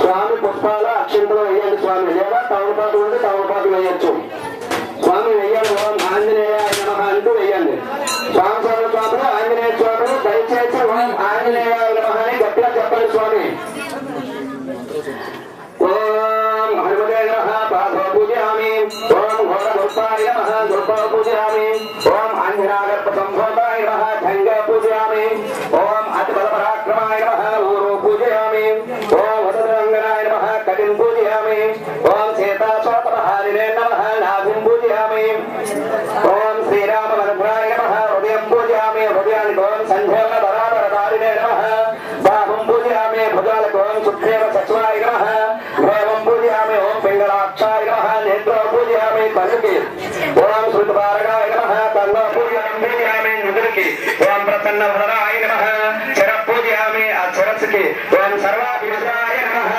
స్వామి పుష్పాల అక్షింతలు వేయాలి స్వామి. లేదా తమలపాటు ఉంటే తమలపాటు వేయచ్చు. స్వామి వేయాలి ఆంజనేయ నమ అంటూ వేయండి. స్వామి స్వామి స్వాములు ఆంజనేయ స్వాములు దయచేసి ఆంజనేయ నమ గట్టిగా చెప్పండి స్వామి. ఓం హనుమతే నమ పాదో పూజయామి. ఓం ఘోర గొప్పాయ నమ గొప్ప పూజయామి. ఓం ఆంజనాగర్భ సంభోగాయ నమ. ओम हतरंगनाय नमः कटिं पूजयामि। ओम श्वेताश्वतपहारिणे नमः नाभिं पूजयामि। ओम श्रीरामलघुराय नमः, हृदयं पूजयामि। हृदयानि गों सन्ध्योगधराधरधारिणे नमः। बाहुं पूजयामि। भुजाल गों सुखेव सच्वाय नमः। भैवं पूजयामि। ओम पिङ्गलाक्षाय नमः। नेत्रो पूजयामि। तनुके ओम श्रुतवारगाय नमः। कन्नो पूजयामि। पूजयामि। ओम प्रसन्नवरदाय అందరికీ ఓం నమ.